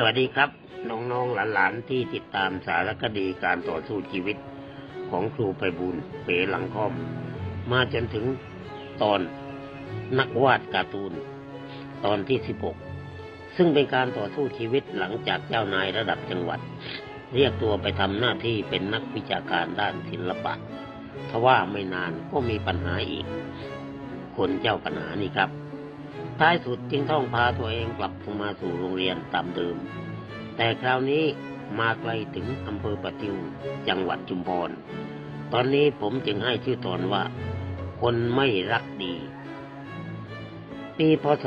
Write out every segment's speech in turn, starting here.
สวัสดีครับ น้องๆหลานๆที่ติดตามสารคดีการต่อสู้ชีวิตของครูไปบูลย์เป๋หลังค่อม มาจนถึงตอนนักวาดการ์ตูน ตอนที่16ซึ่งเป็นการต่อสู้ชีวิตหลังจากเจ้านายระดับจังหวัด เรียกตัวไปทำหน้าที่เป็นนักวิชาการด้านศิลปะทว่าไม่นานก็มีปัญหาอีก คนเจ้าปัญหานี่ครับ ท้ายสุดจึงต้องพาตัวเองกลับมาสู่โรงเรียนตามเดิม แต่คราวนี้มาไกลถึงอำเภอปะติวจังหวัดชุมพร ตอนนี้ผมจึงให้ชื่อตอนว่า คนไม่รักดี ปีพศ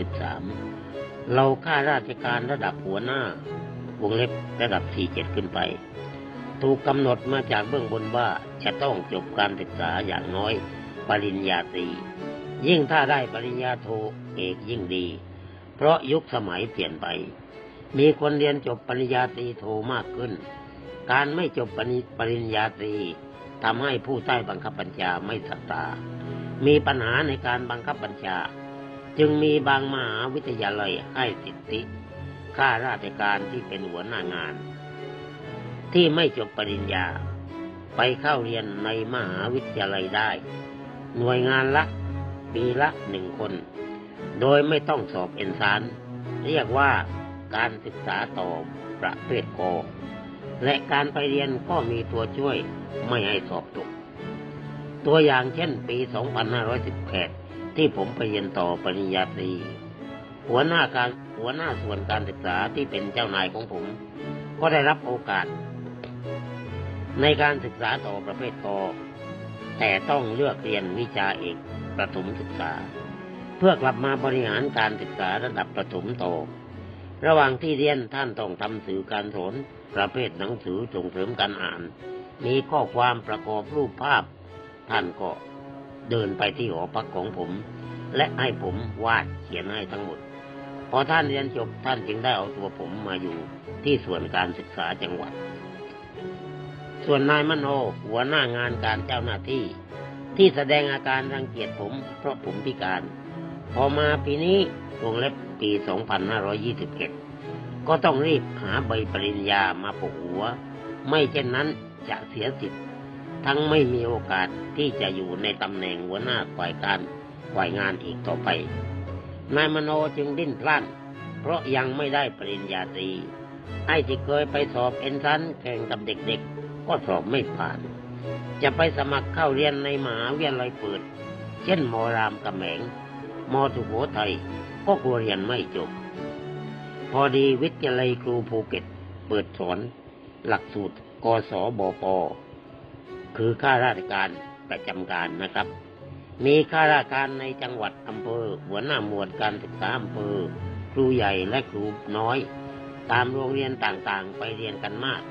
2523 เราข้าราชการระดับหัวหน้าวงเล็บระดับ 47 ขึ้นไป ถูกกำหนดมาจากเบื้องบนว่าจะต้องจบการศึกษาอย่างน้อยปริญญาตรี ยิ่งถ้าได้ปริญญาโทเอกยิ่งดี เพราะยุคสมัยเปลี่ยนไป มีคนเรียนจบปริญญาตรีโทมากขึ้น การไม่จบปริปริญญาตรีทำให้ผู้ใต้บังคับบัญชาไม่ศรัทธามีปัญหาในการบังคับบัญชา จึงมีบางมหาวิทยาลัยให้สิทธิข้าราชการที่เป็นหัวหน้างาน ที่ไม่จบปริญญา ไปเข้าเรียนในมหาวิทยาลัยได้ หน่วยงานละ ปีละหนึ่งคน โดยไม่ต้องสอบเอนซานเรียกว่าการศึกษาต่อประเภทกและการไปเรียนก็มีตัวช่วยไม่ให้สอบตก ตัวอย่างเช่นปี 2518 ที่ผมไปเรียนต่อปริญญาตรี หัวหน้าการหัวหน้าส่วนการศึกษาที่เป็นเจ้านายของผม ก็ได้รับโอกาส ในการศึกษาต่อประเภทกแต่ต้องเลือกเรียนวิชาเอก ประถมศึกษา เพื่อกลับมาบริหารการศึกษาระดับประถมโตระหว่างที่เรียนท่านต้องทำสื่อการสอนประเภทหนังสือส่งเสริมการอ่าน มีข้อความประกอบรูปภาพ ท่านก็เดินไปที่หอพักของผม และให้ผมวาดเขียนให้ทั้งหมด พอท่านเรียนจบท่านจึงได้เอาตัวผมมาอยู่ที่ส่วนการศึกษาจังหวัด ส่วนนายมโนหัวหน้างานการเจ้าหน้าที่ ที่แสดงอาการรังเกียจผม เพราะผมพิการ พอมาปีนี้วงเล็บปี 2521 ก็ต้องรีบหาใบปริญญามาปกหัว ไม่เช่นนั้นจะเสียสิทธิ์ทั้งไม่มีโอกาสที่จะอยู่ในตำแหน่งหัวหน้าฝ่ายการฝ่ายงานอีกต่อไป นายมโนจึงดิ้นพล่าน เพราะยังไม่ได้ปริญญาตรีไอ้ที่เคยไปสอบเอนทันแข่งกับเด็กๆ ก็สอบไม่ผ่าน จะไปสมัครเข้าเรียนในมหาวิทยาลัยเปิด เช่นมอรามกำแหงมอสุโขทัยก็กลัวเรียนไม่จบ พอดีวิทยาลัยครูภูเก็ต เปิดสอนหลักสูตรกศบปคือข้าราชการประจำการนะครับ มีข้าราชการในจังหวัดอำเภอ หัวหน้าหมวดการศึกษาอำเภอ ครูใหญ่และครูน้อย ตามโรงเรียนต่างๆ ไปเรียนกันมาก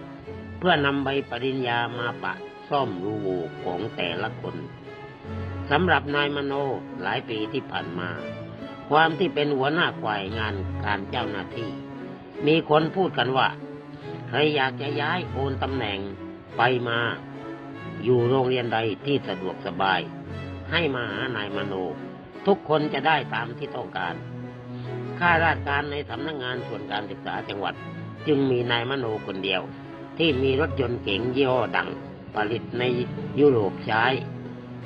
เพื่อนำใบปริญญามาปะ ซ่อมรูโหว่ของแต่ละคนสำหรับนายมโนหลายปีที่ผ่านมา ความที่เป็นหัวหน้าฝ่ายงานการเจ้าหน้าที่ มีคนพูดกันว่าใครอยากจะย้ายโอนตำแหน่งไปมา อยู่โรงเรียนใดที่สะดวกสบาย ให้มาหานายมโน ทุกคนจะได้ตามที่ต้องการข้าราชการในสำนักงงานส่วนการศึกษาจังหวัด จึงมีนายมโนคนเดียว ที่มีรถยนต์เก๋งยี่ห้อดัง ผลิตในยุโรปใช้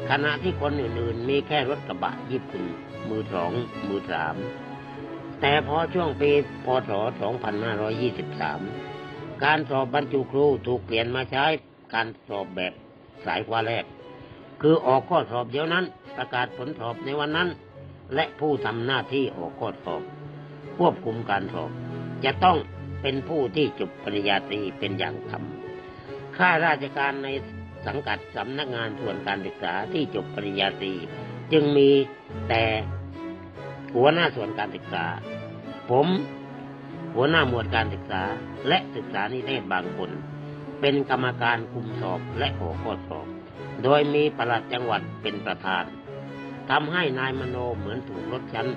ขณะที่คนอื่นๆ มีแค่รถกระบะญี่ปุ่น มือสอง มือสาม แต่พอช่วงปีพศ 2523 การสอบบรรจุครูถูกเปลี่ยนมาใช้การสอบแบบสายฟ้าแลบคือออกข้อสอบเดียวนั้น ประกาศผลสอบในวันนั้น และผู้ทำหน้าที่ออกข้อสอบ ควบคุมการสอบ จะต้องเป็นผู้ที่จบปริญญาตรีเป็นอย่างธรรม ข้าราชการในสังกัดสำนักงานส่วนการศึกษาที่จบปริญญาตรีจึงมีแต่หัวหน้าส่วนการศึกษา ผมหัวหน้าหมวดการศึกษาและศึกษานิเทศบางคน เป็นกรรมการคุมสอบและออกข้อสอบ โดยมีปลัดจังหวัดเป็นประธานทำให้นายมโนเหมือนถูกลดชั้น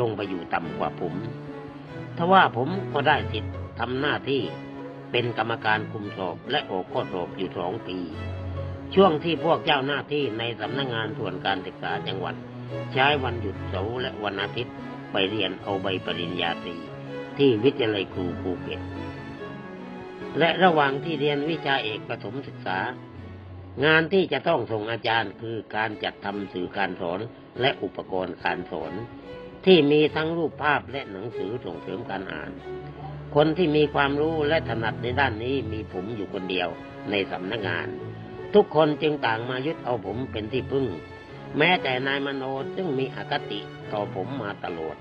ลงไปอยู่ต่ำกว่าผมทว่าผมก็ได้สิทธิ์ทำหน้าที่ เป็นกรรมการคุมสอบและออกข้อสอบอยู่สองปี ช่วงที่พวกเจ้าหน้าที่ในสำนักงงานส่วนการศึกษาจังหวัด ใช้วันหยุดเสาร์และวันอาทิตย์ไปเรียนเอาใบปริญญาตรีที่วิทยาลัยครูภูเก็ตและระหว่างที่เรียนวิชาเอกประถมศึกษา งานที่จะต้องส่งอาจารย์คือการจัดทำสื่อการสอนและอุปกรณ์การสอน ที่มีทั้งรูปภาพและหนังสือส่งเสริมการอ่าน คนที่มีความรู้และถนัดในด้านนี้มีผมอยู่คนเดียวในสำนักงาน ทุกคนจึงต่างมายึดเอาผมเป็นที่พึ่ง แม้แต่นายมโนซึ่งมีอคติต่อผมมาตลอด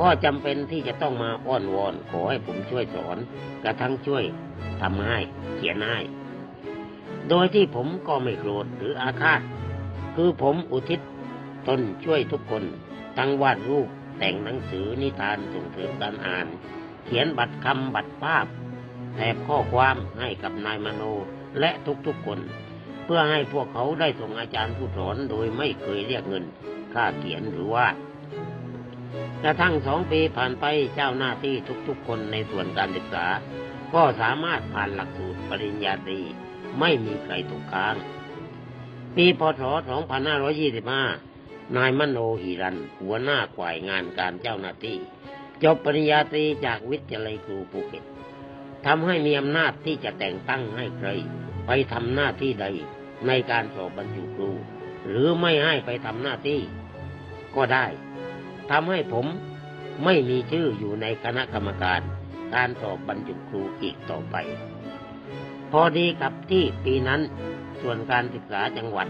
ก็จำเป็นที่จะต้องมาอ้อนวอนขอให้ผมช่วยสอน กระทั่งช่วยทำให้เขียนให้โดยที่ผมก็ไม่โกรธหรืออาฆาต คือผมอุทิศตนช่วยทุกคน ทั้งวาดรูปแต่งหนังสือนิทานส่งเสริมการอ่าน เขียนบัตรคำบัตรภาพแถบข้อความให้กับนายมโนและทุกๆคน เพื่อให้พวกเขาได้ส่งอาจารย์ผู้สอนโดยไม่เคยเรียกเงิน ค่าเขียนหรือว่ากระทั่งสองปีผ่านไปเจ้าหน้าที่ทุกๆคนในส่วนการศึกษา ก็สามารถผ่านหลักสูตรปริญญาตรีไม่มีใครตกค้าง ปีพศ 2525 นายมโนหิรัน หัวหน้าฝ่ายงานการเจ้าหน้าที่ จบปริญญาตรีจากวิทยาลัยครูภูเก็ตทำให้มีอำนาจที่จะแต่งตั้งให้ใคร ไปทำหน้าที่ใดในการสอบบรรจุครู หรือไม่ให้ไปทำหน้าที่ ก็ได้ทำให้ผมไม่มีชื่ออยู่ในคณะกรรมการ การสอบบรรจุครูอีกต่อไป พอดีกับที่ปีนั้นส่วนการศึกษาจังหวัด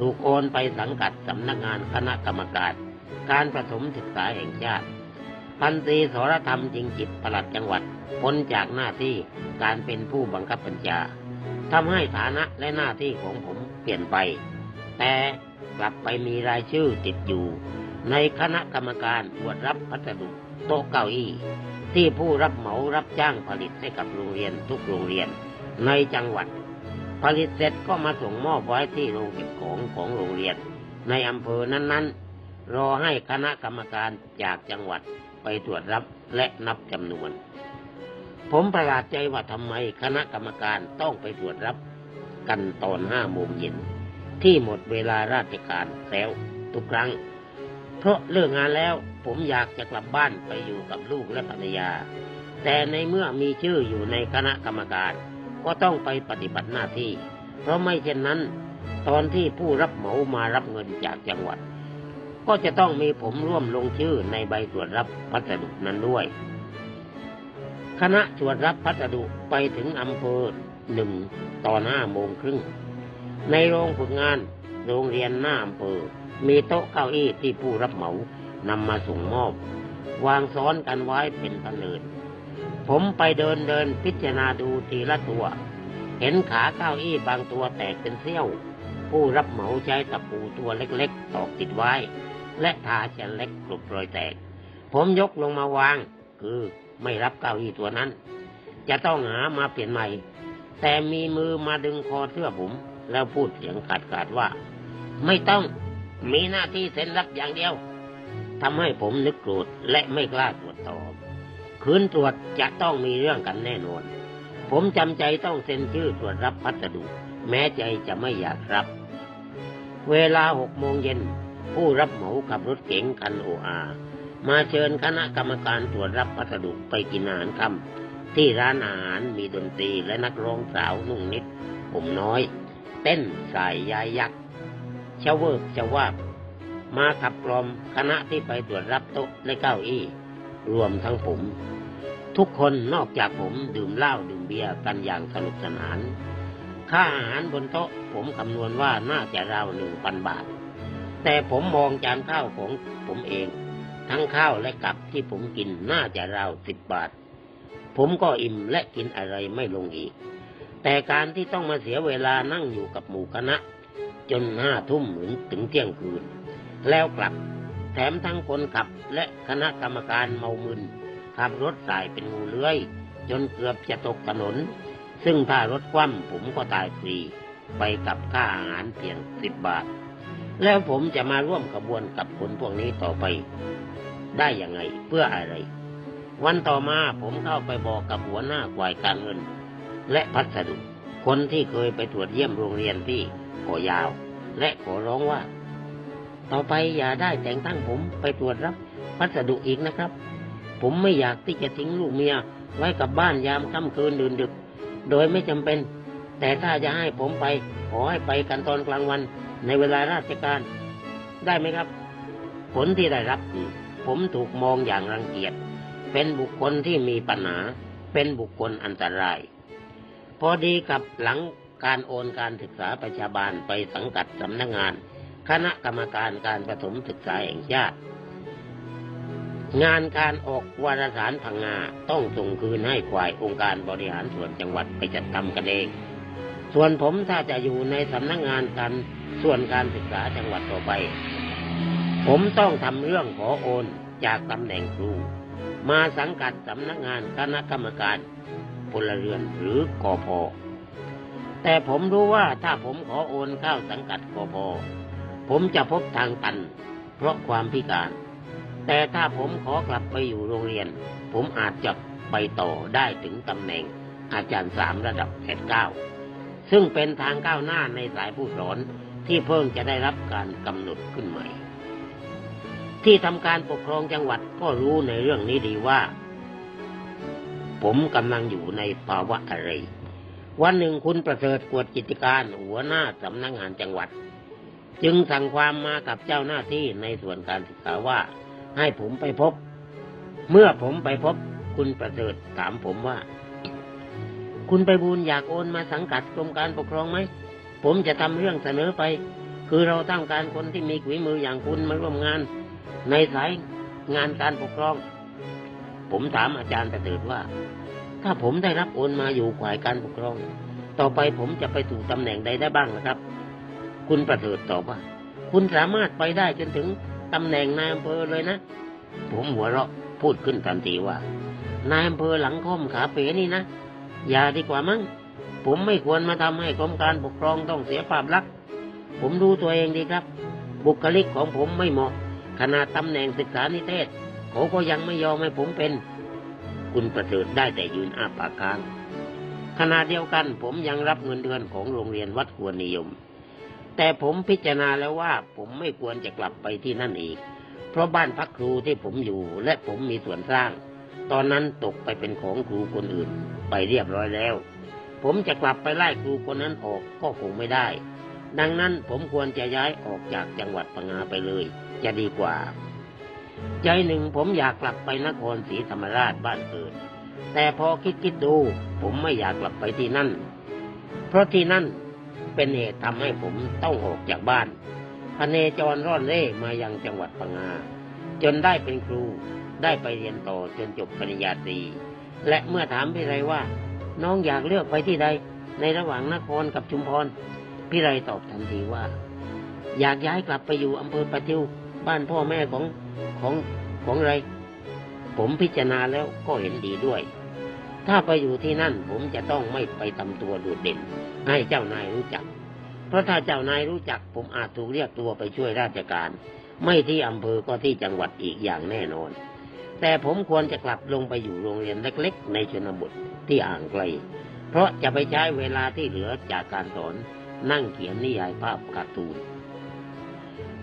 ถูกโอนไปสังกัดสำนักงานคณะกรรมการ การประถมศึกษาแห่งชาติ พันตรีสรธรรมจริงจิตประหลัดจังหวัด พ้นจากหน้าที่การเป็นผู้บังคับบัญชาทำให้ฐานะและหน้าที่ของผมเปลี่ยนไป แต่กลับไปมีรายชื่อติดอยู่ ในคณะกรรมการตรวจรับพัสดุโต๊ะเก้าอี้ ที่ผู้รับเหมารับจ้างผลิตให้กับโรงเรียนทุกโรงเรียน ในจังหวัด ผลิตเสร็จก็มาส่งมอบไว้ที่โรงเก็บของของโรงเรียน ในอำเภอนั้นๆ รอให้คณะกรรมการจากจังหวัด ไปตรวจรับและนับจำนวน ผมประหลาดใจว่าทำไมคณะกรรมการต้องไปตรวจรับกันตอนห้าโมงเย็น ที่หมดเวลาราชการแล้วทุกครั้ง เพราะเลิกงานแล้วผมอยากจะกลับบ้านไปอยู่กับลูกและภรรยา แต่ในเมื่อมีชื่ออยู่ในคณะกรรมการ ก็ต้องไปปฏิบัติหน้าที่ เพราะไม่เช่นนั้น ตอนที่ผู้รับเหมามารับเงินจากจังหวัด ก็จะต้องมีผมร่วมลงชื่อในใบตรวจรับพัสดุนั้นด้วย คณะตรวจรับพัสดุไปถึงอำเภอหนึ่งตอนห้าโมงครึ่ง ในโรงฝึกงานโรงเรียนหน้าอำเภอ มีโต๊ะเก้าอี้ที่ผู้รับเหมานำมาส่งมอบ วางซ้อนกันไว้เป็นพเนินผมไปเดินเดินพิจารณาดูทีละตัว เห็นขาเก้าอี้บางตัวแตกเป็นเสี้ยว ผู้รับเหมาใช้ตะปูตัวเล็กๆ ตอกติดไว้ และทาเชนเล็กกลุบรอยแตก ผมยกลงมาวาง คือไม่รับเก้าอี้ตัวนั้น จะต้องหามาเปลี่ยนใหม่ แต่มีมือมาดึงคอเสื้อผม แล้วพูดเสียงขาดขาดว่า ไม่ต้องมีหน้าที่เซ็นรับอย่างเดียวทำให้ผมนึกโกรธและไม่กล้าตรวจต่อคืนตรวจจะต้องมีเรื่องกันแน่นอน ผมจำใจต้องเซ็นชื่อตรวจรับพัสดุ แม้ใจจะไม่อยากรับ เวลาหกโมงเย็น ผู้รับเหมาขับรถเก๋งคันโออามาเชิญคณะกรรมการตรวจรับพัสดุไปกินอาหารค่ำที่ร้านอาหารมีดนตรีและนักร้องสาวนุ่งนิด ผมน้อย เต้นสายยายยักษ์เชาเวิร์กเชาวาบมาขับกลอมคณะที่ไปตรวจรับโต๊ะและเก้าอี้ รวมทั้งผม ทุกคนนอกจากผมดื่มเหล้าดื่มเบียร์กันอย่างสนุกสนาน ค่าอาหารบนโต๊ะผมคำนวณว่าน่าจะราวหนึ่งพันบาท แต่ผมมองจานข้าวของผมเอง ทั้งข้าวและกับที่ผมกินน่าจะราวสิบบาท ผมก็อิ่มและกินอะไรไม่ลงอีก แต่การที่ต้องมาเสียเวลานั่งอยู่กับหมู่คณะ จนห้าทุ่มหรือถึงเที่ยงคืน แล้วกลับ แถมทั้งคนขับและคณะกรรมการเมามึนขับรถสายเป็นงูเลื้อย จนเกือบจะตกถนน ซึ่งถ้ารถคว่ำผมก็ตายฟรี ไปกับค่าอาหารเพียงสิบบาท แล้วผมจะมาร่วมขบวนกับคนพวกนี้ต่อไป ได้ยังไงเพื่ออะไร วันต่อมาผมเข้าไปบอกกับหัวหน้าฝ่ายการเงิน และพัสดุ คนที่เคยไปตรวจเยี่ยมโรงเรียนที่ก่อยาว และขอร้องว่า ต่อไปอย่าได้แต่งตั้งผมไปตรวจรับพัสดุอีกนะครับ ผมไม่อยากที่จะทิ้งลูกเมียไว้กับบ้านยามค่ำคืนดื่นดึก โดยไม่จำเป็น แต่ถ้าจะให้ผมไปขอให้ไปกันตอนกลางวัน ในเวลาราชการได้ไหมครับ ผลที่ได้รับคือผมถูกมองอย่างรังเกียจเป็นบุคคลที่มีปัญหา เป็นบุคคลอันตราย พอดีกับหลังการโอนการศึกษาประชาบาลไปสังกัดสำนักงาน คณะกรรมการการประถมศึกษาแห่งชาติ งานการออกวารสารพังงาต้องส่งคืนให้ฝ่ายองค์การบริหารส่วนจังหวัดไปจัดทำกันเอง ส่วนผมถ้าจะอยู่ในสำนักงานการ ส่วนการศึกษาจังหวัดต่อไป ผมต้องทำเรื่องขอโอนจากตำแหน่งครู มาสังกัดสำนักงานคณะกรรมการพลเรือนหรือกอพอแต่ผมรู้ว่าถ้าผมขอโอนเข้าสังกัดกอพอผมจะพบทางตัน เพราะความพิการ แต่ถ้าผมขอกลับไปอยู่โรงเรียน ผมอาจจะไปต่อได้ถึงตำแหน่งอาจารย์สามระดับแพทเก้าซึ่งเป็นทางก้าวหน้าในสายผู้สอน ที่เพิ่งจะได้รับการกำหนดขึ้นใหม่ ที่ทำการปกครองจังหวัดก็รู้ในเรื่องนี้ดีว่า ผมกำลังอยู่ในภาวะอะไร วันหนึ่งคุณประเสริฐกวดกิจการหัวหน้าสำนักงานจังหวัด จึงสั่งความมากับเจ้าหน้าที่ในส่วนการศึกษาว่าให้ผมไปพบ เมื่อผมไปพบคุณประเสริฐถามผมว่า คุณไปบูลอยากโอนมาสังกัดกรมการปกครองไหม ผมจะทำเรื่องเสนอไป คือเราต้องการคนที่มีฝีมืออย่างคุณมาร่วมงาน ในสายงานการปกครอง ผมถามอาจารย์ประเสริฐว่า ถ้าผมได้รับโอนมาอยู่ฝ่ายการปกครอง ต่อไปผมจะไปสู่ตำแหน่งใดได้บ้างนะครับ คุณประเสริฐตอบว่า คุณสามารถไปได้จนถึงตำแหน่งนายอำเภอเลยนะ ผมหัวเราะพูดขึ้นทันทีว่านายอำเภอหลังค่อมขาเป๋นี่นะอย่าดีกว่ามั้ง ผมไม่ควรมาทำให้กรมการปกครองต้องเสียภาพลักษณ์ผมดูตัวเองดีครับ บุคลิกของผมไม่เหมาะ ขนาดตำแหน่งศึกษานิเทศเขาก็ยังไม่ยอมให้ผมเป็น คุณประเสริฐได้แต่ยืนอ้าปากค้างขณะเดียวกันผมยังรับเงินเดือนของโรงเรียนวัดควรนิยม แต่ผมพิจารณาแล้วว่าผมไม่ควรจะกลับไปที่นั่นอีก เพราะบ้านพักครูที่ผมอยู่และผมมีส่วนสร้าง ตอนนั้นตกไปเป็นของครูคนอื่น ไปเรียบร้อยแล้ว ผมจะกลับไปไล่ครูคนนั้นออกก็คงไม่ได้ ดังนั้นผมควรจะย้ายออกจากจังหวัดปังงาไปเลย จะดีกว่า ใจหนึ่งผมอยากกลับไปนครศรีธรรมราชบ้านเกิด แต่พอคิดคิดดู ผมไม่อยากกลับไปที่นั่น เพราะที่นั่นเป็นเหตุทำให้ผมต้องออกจากบ้านพเนจรร่อนเร่มายังจังหวัดปังงา จนได้เป็นครูได้ไปเรียนต่อจนจบปริญญาตรีและเมื่อถามพี่ไรว่า น้องอยากเลือกไปที่ใด ในระหว่างนครกับชุมพร พี่ไรตอบทันทีว่า อยากย้ายกลับไปอยู่อำเภอปะทิว บ้านพ่อแม่ของของของไร ผมพิจารณาแล้วก็เห็นดีด้วย ถ้าไปอยู่ที่นั่นผมจะต้องไม่ไปทำตัวโดดเด่น ให้เจ้านายรู้จัก เพราะถ้าเจ้านายรู้จัก ผมอาจถูกเรียกตัวไปช่วยราชการ ไม่ที่อำเภอก็ที่จังหวัดอีกอย่างแน่นอนแต่ผมควรจะกลับลงไปอยู่โรงเรียนเล็ก ๆ ในชนบท ที่อ่างไกล เพราะจะไปใช้เวลาที่เหลือจากการสอนนั่งเขียนนิยายภาพการ์ตูน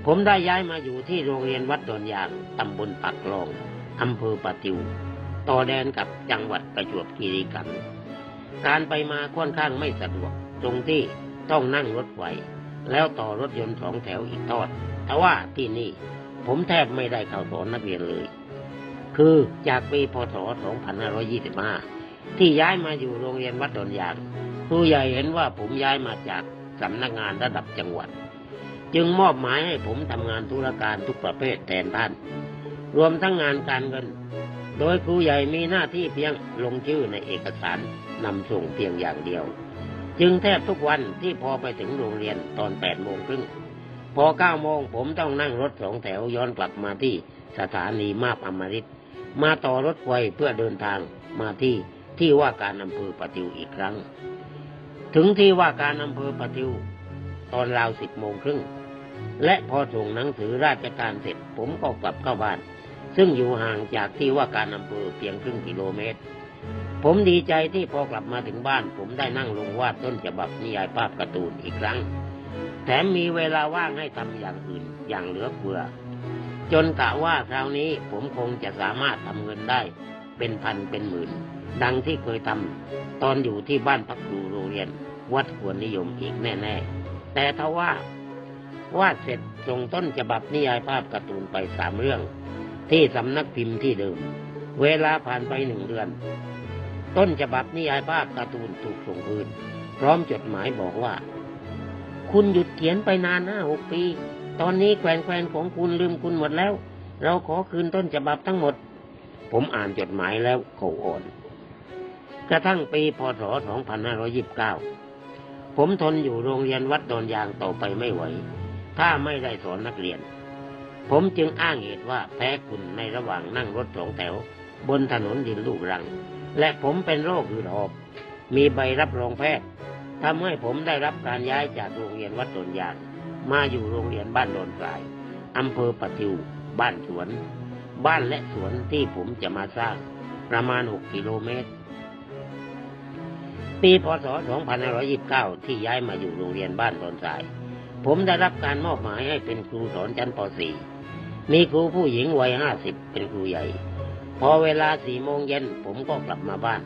ผมได้ย้ายมาอยู่ที่โรงเรียนวัดดอนยางตำบลปักลองอำเภอปะติว ต่อแดนกับจังหวัดประจวบคีรีขันธ์การไปมาค่อนข้างไม่สะดวก ตรงที่ต้องนั่งรถไฟแล้วต่อรถยนต์สองแถวอีกทอด แต่ว่าที่นี่ผมแทบไม่ได้เข้าสอนนักเรียนเลย คือจากปีพศ 2525 ที่ย้ายมาอยู่โรงเรียนวัดดอนยางครูใหญ่เห็นว่าผมย้ายมาจากสำนักงานระดับจังหวัด จึงมอบหมายให้ผมทำงานธุรการทุกประเภทแทนท่าน รวมทั้งงานการเงิน โดยครูใหญ่มีหน้าที่เพียงลงชื่อในเอกสารนำส่งเพียงอย่างเดียว จึงแทบทุกวันที่พอไปถึงโรงเรียนตอนแปดโมงครึ่งพอเก้าโมงผมต้องนั่งรถสองแถวย้อนกลับมาที่สถานีมาบอมริตมาต่อรถไฟเพื่อเดินทางมาที่ ที่ว่าการอำเภอปะติวอีกครั้ง ถึงที่ว่าการอำเภอปะติว ตอนราวสิบโมงครึ่ง และพอส่งหนังสือราชการเสร็จ ผมก็กลับเข้าบ้าน ซึ่งอยู่ห่างจากที่ว่าการอำเภอเพียงครึ่งกิโลเมตร ผมดีใจที่พอกลับมาถึงบ้าน ผมได้นั่งลงวาดต้นฉบับนิยายภาพการ์ตูนอีกครั้ง แถมมีเวลาว่างให้ทำอย่างอื่นอย่างเหลือเฟือจนกะว่าคราวนี้ผมคงจะสามารถทำเงินได้ เป็นพันเป็นหมื่น ดังที่เคยทำตอนอยู่ที่บ้านพักครูโรงเรียน วัดควรนิยมอีกแน่ ๆ แต่ถ้าว่าวาดเสร็จส่งต้นฉบับนิยายภาพการ์ตูนไปสามเรื่อง ที่สำนักพิมพ์ที่เดิม เวลาผ่านไปหนึ่งเดือน ต้นฉบับนิยายภาพการ์ตูนถูกส่งคืนพร้อมจดหมายบอกว่า คุณหยุดเขียนไปนานห้าหกปี ตอนนี้แควนๆของคุณลืมคุณหมดแล้ว เราขอคืนต้นฉบับทั้งหมด ผมอ่านจดหมายแล้วเขาอ่อน กระทั่งปีพศ 2529 ผมทนอยู่โรงเรียนวัดดอนยางต่อไปไม่ไหว ถ้าไม่ได้สอนนักเรียน ผมจึงอ้างเหตุว่าแพ้คุณในระหว่างนั่งรถสองแถว บนถนนดินลูกรัง และผมเป็นโรคหืดหอบ มีใบรับรองแพทย์ทำให้ผมได้รับการย้ายจากโรงเรียนวัดดอนยาง มาอยู่โรงเรียนบ้านโดนสายอำเภอปะทิว บ้านสวน บ้านและสวนที่ผมจะมาสร้างประมาณ 6 กิโลเมตร ปีพศ 2529 ที่ย้ายมาอยู่โรงเรียนบ้านโดนสาย ผมได้รับการมอบหมายให้เป็นครูสอนชั้นป .4 มีครูผู้หญิงวัย 50 เป็นครูใหญ่ พอเวลาสี่โมงเย็นผมก็กลับมาบ้าน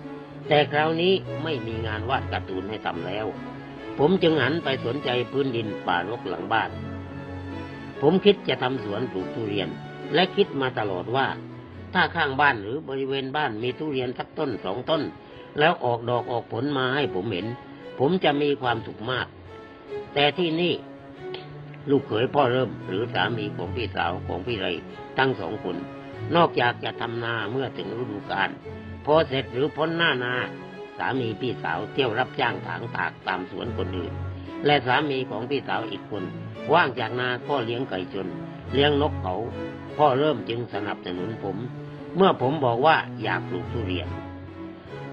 แต่คราวนี้ไม่มีงานวาดการ์ตูนให้ทำแล้ว ผมจึงหันไปสนใจพื้นดินป่ารกหลังบ้าน ผมคิดจะทำสวนปลูกทุเรียน และคิดมาตลอดว่า ถ้าข้างบ้านหรือบริเวณบ้านมีทุเรียนสักต้นสองต้น แล้วออกดอกออกผลมาให้ผมเห็น ผมจะมีความสุขมาก แต่ที่นี่ลูกเขยพ่อเริ่มหรือสามีของพี่สาวของพี่ไรทั้งสองคน นอกจากจะทำนาเมื่อถึงฤดูกาลพอเสร็จหรือพ้นหน้านา สามีพี่สาวเที่ยวรับจ้างถางตากตามสวนคนอื่น และสามีของพี่สาวอีกคน ว่างจากนาก็เลี้ยงไก่ชน เลี้ยงนกเขา พ่อเริ่มจึงสนับสนุนผม เมื่อผมบอกว่าอยากปลูกทุเรียน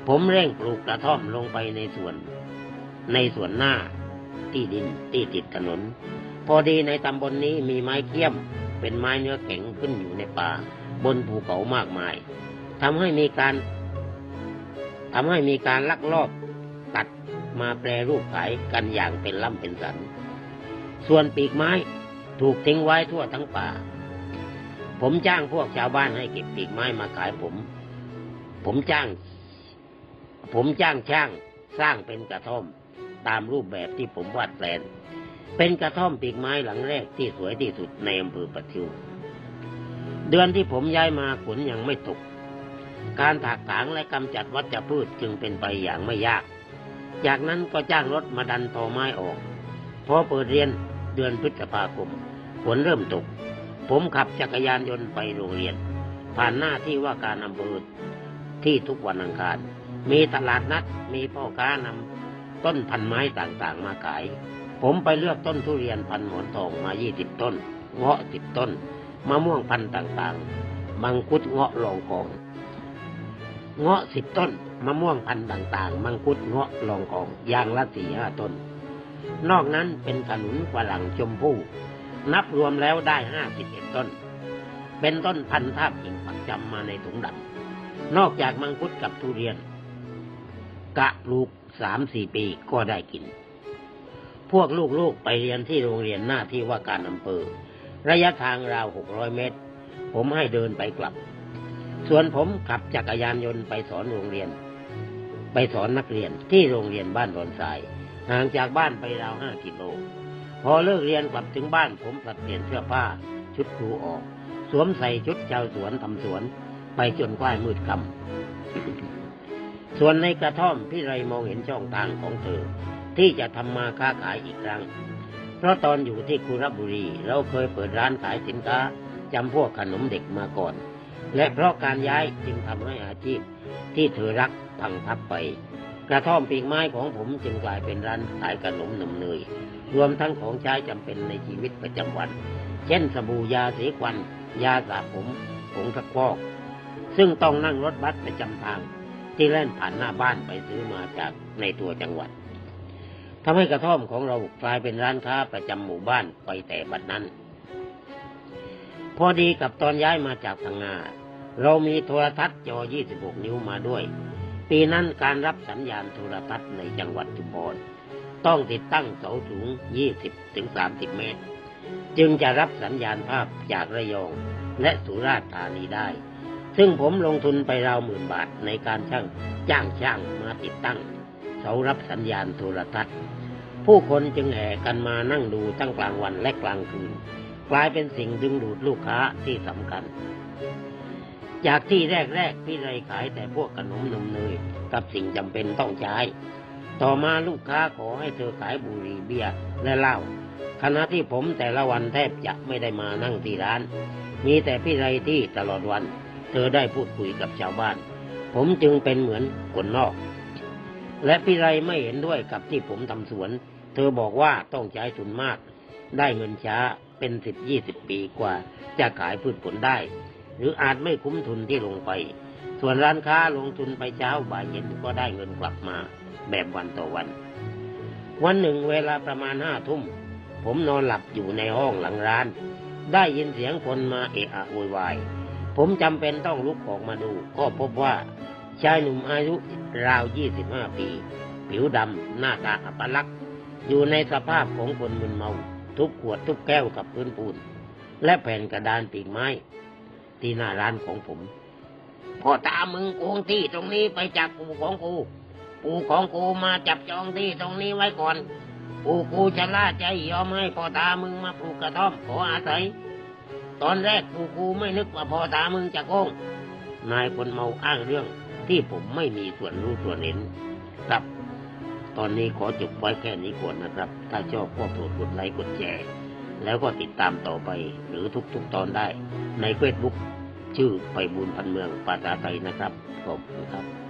ผมเร่งปลูกกระท่อมลงไปในสวน ในสวนหน้า ที่ดินที่ติดถนน พอดีในตำบลนนี้มีไม้เคี้ยม เป็นไม้เนื้อแข็งขึ้นอยู่ในป่า บนภูเขามากมายทำให้มีการทำให้มีการลักลอบตัดมาแปรรูปขายกันอย่างเป็นล่ำเป็นสัน ส่วนปีกไม้ถูกทิ้งไว้ทั่วทั้งป่า ผมจ้างพวกชาวบ้านให้เก็บปีกไม้มาขายผม ผมจ้าง ผมจ้างช่างสร้างเป็นกระท่อม ตามรูปแบบที่ผมวาดแปลน เป็นกระท่อมปีกไม้หลังแรกที่สวยที่สุดในอำเภอปะทิว เดือนที่ผมย้ายมาฝนยังไม่ตก การถากถางและกำจัดวัชพืชจึงเป็นไปอย่างไม่ยาก จากนั้นก็จ้างรถมาดันตอไม้ออก พอเปิดเรียนเดือนพฤษภาคมฝนเริ่มตก ผมขับจักรยานยนต์ไปโรงเรียน ผ่านหน้าที่ว่าการอำเภอที่ทุกวันอังคาร มีตลาดนัด มีพ่อค้านำต้นพันไม้ต่างๆมาขาย ผมไปเลือกต้นทุเรียนพันหมอนทองมา 20 ต้น เงาะสิบต้น มะม่วงพันต่างๆ มังคุดเงาะลองกอง เงาะสิบต้น มะม่วงพันต่างๆ มังคุดเงาะลองกองอย่างละสี่ห้าต้น นอกนั้นเป็นขนุนฝรั่งชมพู่ นับรวมแล้วได้ห้าสิบเอ็ดต้น เป็นต้นพันธุ์ทาบกิ่งปักจำมาในถุงดำนอกจากมังคุดกับทุเรียน กะปลูกสามสี่ปีก็ได้กิน พวกลูกๆไปเรียนที่โรงเรียนหน้าที่ว่าการอำเภอ ระยะทางราวหกร้อยเมตร ผมให้เดินไปกลับ ส่วนผมขับจักรยานยนต์ไปสอนโรงเรียน ไปสอนนักเรียนที่โรงเรียนบ้านดอนทราย ห่างจากบ้านไปราวห้ากิโล พอเลิกเรียนกลับถึงบ้านผมปรับเปลี่ยนเสื้อผ้า ชุดครูออก สวมใส่ชุดชาวสวนทำสวน ไปจนกว้ายมืดค่ำ ส่วนในกระท่อมพี่ไรมองเห็นช่องทางของเธอ ที่จะทำมาค้าขายอีกครั้ง เพราะตอนอยู่ที่คุระบุรี เราเคยเปิดร้านขายสินค้าจำพวกขนมเด็กมาก่อน และเพราะการย้ายจึงทำให้อาชีพที่เธอรักพังพับไป กระท่อมปีกไม้ของผมจึงกลายเป็นร้านขายขนมนมเนยรวมทั้งของใช้จำเป็นในชีวิตประจำวัน เช่นสบู่ยาสีควัน ยาสระผมผงซักฟอก ซึ่งต้องนั่งรถบัสประจำทาง ที่แล่นผ่านหน้าบ้านไปซื้อมาจากในตัวจังหวัดทำให้กระท่อมของเรากลายเป็นร้านค้าประจำหมู่บ้านไปแต่บัดนั้น พอดีกับตอนย้ายมาจากพังงาเรามีโทรทัศน์จอ 26 นิ้วมาด้วย ปีนั้นการรับสัญญาณโทรทัศน์ในจังหวัดชุมพรต้องติดตั้งเสาสูง 20-30 เมตร จึงจะรับสัญญาณภาพจากระยองและสุราษฎร์ธานีได้ ซึ่งผมลงทุนไปราวหมื่นบาทในการช่างจ้างช่างมาติดตั้ง เสารับสัญญาณโทรทัศน์ ผู้คนจึงแห่กันมานั่งดูตั้งกลางวันและกลางคืน กลายเป็นสิ่งดึงดูดลูกค้าที่สำคัญ จากที่แรกๆพี่ไรขายแต่พวกขนมนมเนยกับสิ่งจำเป็นต้องใช้ ต่อมาลูกค้าขอให้เธอขายบุหรี่เบียร์และเหล้าขณะที่ผมแต่ละวันแทบจะไม่ได้มานั่งที่ร้าน มีแต่พี่ไรที่ตลอดวัน เธอได้พูดคุยกับชาวบ้าน ผมจึงเป็นเหมือนคนนอก และพี่ไรไม่เห็นด้วยกับที่ผมทำสวน เธอบอกว่าต้องใช้ทุนมาก ได้เงินช้าเป็นสิบยี่สิบปีกว่า จะขายพืชผลได้ หรืออาจไม่คุ้มทุนที่ลงไป ส่วนร้านค้าลงทุนไปเช้าบ่ายเย็นก็ได้เงินกลับมา แบบวันต่อวัน วันหนึ่งเวลาประมาณห้าทุ่มผมนอนหลับอยู่ในห้องหลังร้าน ได้ยินเสียงคนมาเอะอะโวยวาย ผมจำเป็นต้องลุกออกมาดู ก็พบว่าชายหนุ่มอายุราวยี่สิบห้าปี ผิวดำหน้าตาอัปลักษณ์อยู่ในสภาพของคนมึนเมา ทุบขวดทุบแก้วกับพื้นปูน และแผ่นกระดานปีกไม้ ที่หน้าร้านของผมพ่อตามึงโกงที่ตรงนี้ไปจากปู่ของกู ปู่ของกูมาจับจองที่ตรงนี้ไว้ก่อน ปู่กูชะล่าใจยอมให้พ่อตามึงมาปลูกกระท่อมขออาศัย ตอนแรกปู่กูไม่นึกว่าพ่อตามึงจะโกงนายคนเมาอ้างเรื่องที่ผมไม่มีส่วนรู้ส่วนเห็นครับ ตอนนี้ขอจบไว้แค่นี้ก่อนนะครับ ถ้าชอบก็โปรดกดไลค์กดแชร์แล้วก็ติดตามต่อไปหรือทุกๆตอนได้ ในเฟซบุ๊กชื่อไปบุญพันเมืองภาษาไทยนะครับขอบคุณครับ